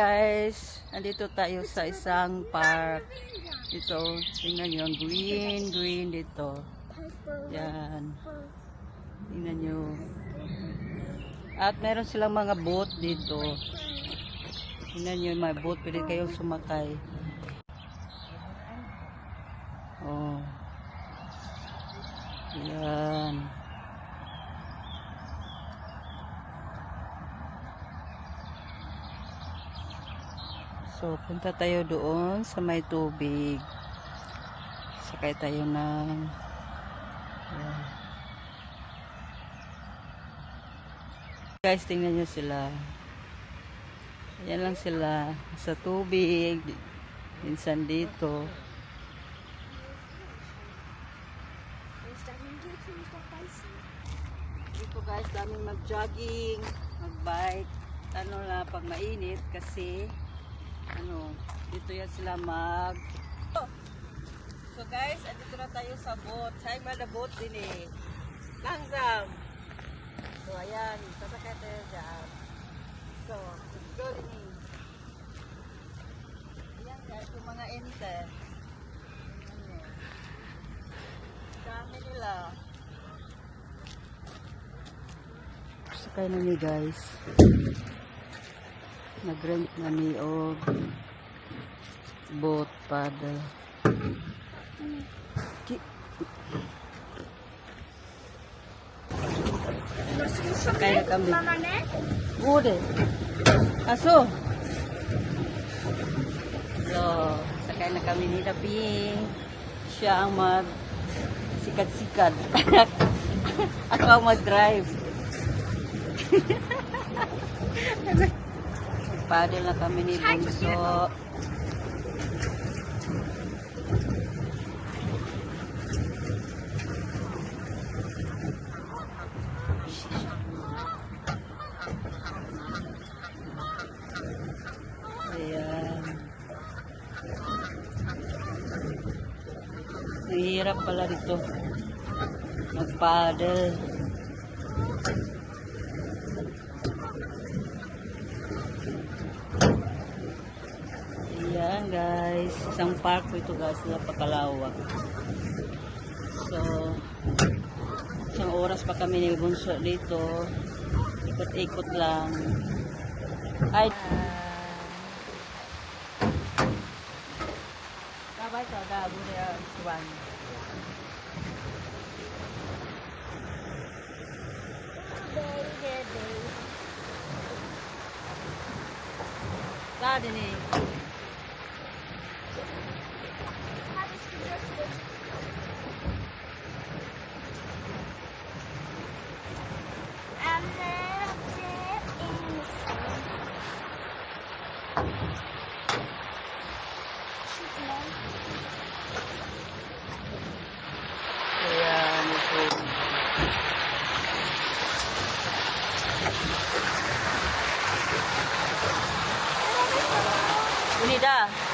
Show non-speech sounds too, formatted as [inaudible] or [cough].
Guys, nandito tayo sa isang park. Dito, tingnan nyo, green, green dito. Yan. Tingnan nyo. At meron silang mga boat dito. Tingnan nyo, may boat. Pwede kayong sumakay. Oh. Yan. So, punta tayo doon sa may tubig. Sakay tayo ng... Yan. Guys, tingnan nyo sila. Ayan lang sila. Sa tubig. Minsan dito. Dito guys, daming mag-jogging, mag-bike. Ano na, pag mainit kasi ano, dito yan sila mag... So guys, andito na tayo sa boat. Saan ba na boat din eh? Langsam! So ayan, sasakay tayo dyan. So, let's go din eh. Ayan guys, yung mga ente. Ano, dami nila. Sakay na ni guys. Nag-rent na ni og boat paddle. Ki- Sakay na kami. Bude. Aso. So, sakay na kami ni Taping. Siya ang mag sikat-sikat. [laughs] Ako ang mag-drive. [laughs] Paddle na kami ni Bunso. Ayan. Ang hirap pala dito. Mag-paddle. Ayan guys, isang park po ito guys, napakalawak. So, isang oras pa kami ni Bunso dito. Ikot-ikot lang. Ay, Kabay sa dabo niya, Swan. Dadi ni. Ayan, ito. Unida.